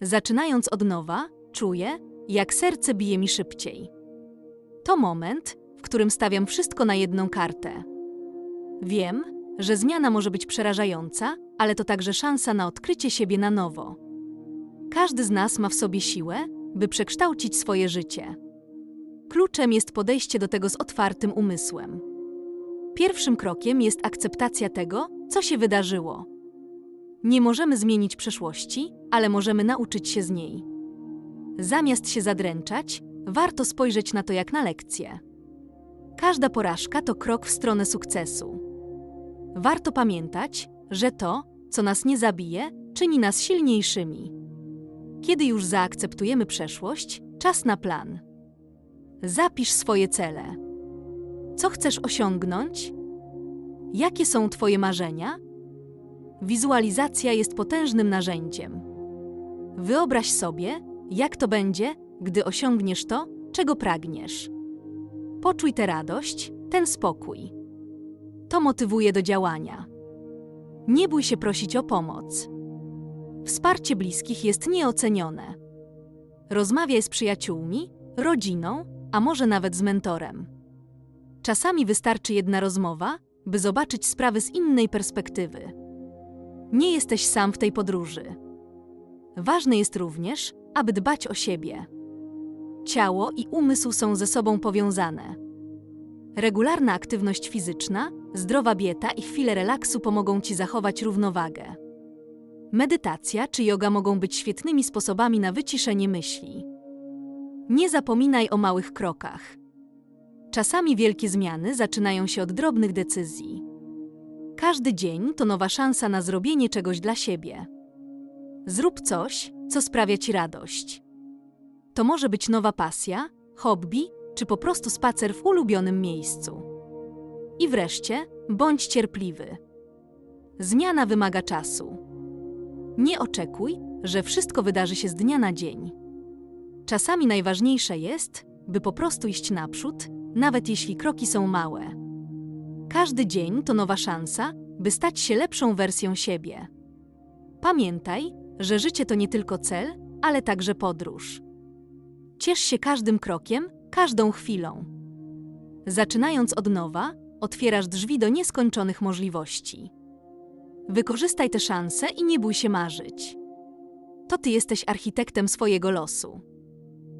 Zaczynając od nowa, czuję, jak serce bije mi szybciej. To moment, w którym stawiam wszystko na jedną kartę. Wiem, że zmiana może być przerażająca, ale to także szansa na odkrycie siebie na nowo. Każdy z nas ma w sobie siłę, by przekształcić swoje życie. Kluczem jest podejście do tego z otwartym umysłem. Pierwszym krokiem jest akceptacja tego, co się wydarzyło. Nie możemy zmienić przeszłości, ale możemy nauczyć się z niej. Zamiast się zadręczać, warto spojrzeć na to jak na lekcję. Każda porażka to krok w stronę sukcesu. Warto pamiętać, że to, co nas nie zabije, czyni nas silniejszymi. Kiedy już zaakceptujemy przeszłość, czas na plan. Zapisz swoje cele. Co chcesz osiągnąć? Jakie są Twoje marzenia? Wizualizacja jest potężnym narzędziem. Wyobraź sobie, jak to będzie, gdy osiągniesz to, czego pragniesz. Poczuj tę radość, ten spokój. To motywuje do działania. Nie bój się prosić o pomoc. Wsparcie bliskich jest nieocenione. Rozmawiaj z przyjaciółmi, rodziną, a może nawet z mentorem. Czasami wystarczy jedna rozmowa, by zobaczyć sprawy z innej perspektywy. Nie jesteś sam w tej podróży. Ważne jest również, aby dbać o siebie. Ciało i umysł są ze sobą powiązane. Regularna aktywność fizyczna, zdrowa dieta i chwile relaksu pomogą Ci zachować równowagę. Medytacja czy yoga mogą być świetnymi sposobami na wyciszenie myśli. Nie zapominaj o małych krokach. Czasami wielkie zmiany zaczynają się od drobnych decyzji. Każdy dzień to nowa szansa na zrobienie czegoś dla siebie. Zrób coś, co sprawia Ci radość. To może być nowa pasja, hobby czy po prostu spacer w ulubionym miejscu. I wreszcie, bądź cierpliwy. Zmiana wymaga czasu. Nie oczekuj, że wszystko wydarzy się z dnia na dzień. Czasami najważniejsze jest, by po prostu iść naprzód, nawet jeśli kroki są małe. Każdy dzień to nowa szansa, by stać się lepszą wersją siebie. Pamiętaj, że życie to nie tylko cel, ale także podróż. Ciesz się każdym krokiem, każdą chwilą. Zaczynając od nowa, otwierasz drzwi do nieskończonych możliwości. Wykorzystaj te szanse i nie bój się marzyć. To ty jesteś architektem swojego losu.